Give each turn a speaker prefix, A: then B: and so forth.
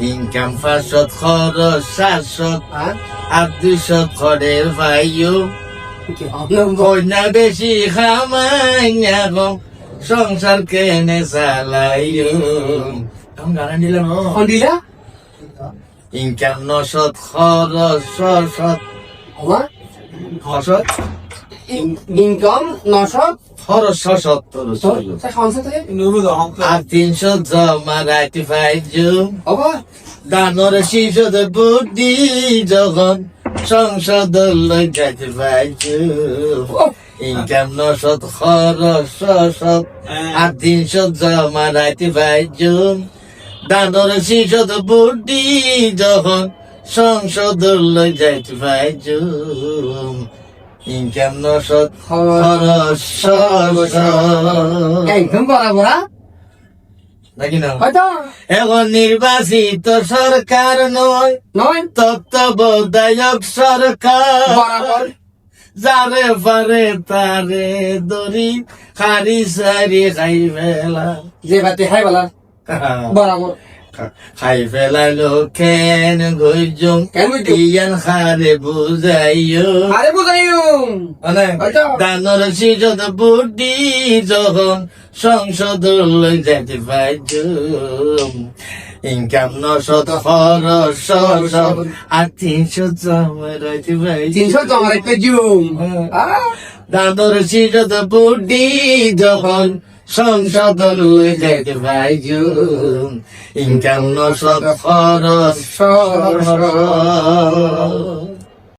A: Income পাঁচশত খরচ সাতশত
B: আর
A: দুইশত খরের ভাইও কন্যা বেশি খামাই সংসার কেনে চালাইও ইনকাম নশত খরচ ছশত।
B: ইনকাম নশো খাওয়ান থেকে
A: আর তিনশো জমা রাইতে পাইছো।
B: অবা।
A: দানর শিশদ বুদ্ধি যখন সংসদ যাইতে পাইছো। ইনকাম নশত খরচ ছশত আর তিনশো জমা রাইতে পাইছো। দানর শিশদ বুদ্ধি যখন সংসদ যাইতে পাইছো। ইনকাম নশত খরচ ছশত
B: একদম বরাবর
A: নাকি না?
B: হয়তো।
A: এখন নির্বাচিত সরকার নয়
B: নয়।
A: তত্ত্বাবধায়ক সরকার।
B: বরাবর।
A: যারে পারে তারে দড়ি খারি সারি খাই ফেলা।
B: যে বাতি হাই বলা বরাবর।
A: খাই ফেলালো কেন খারে বুঝাইও
B: আরে বুঝাইও
A: দানর সিজত বুদ্ধি যখন সংসদ লই যেতে ইনকাম নশত খরচ ছশত আর তিনশো জমা রাইতে
B: তিনশো জুম
A: দাদর সিজত বুদ্ধি যখন লই যেতে পাইছুম ইনকাম নশত খরচ ছশত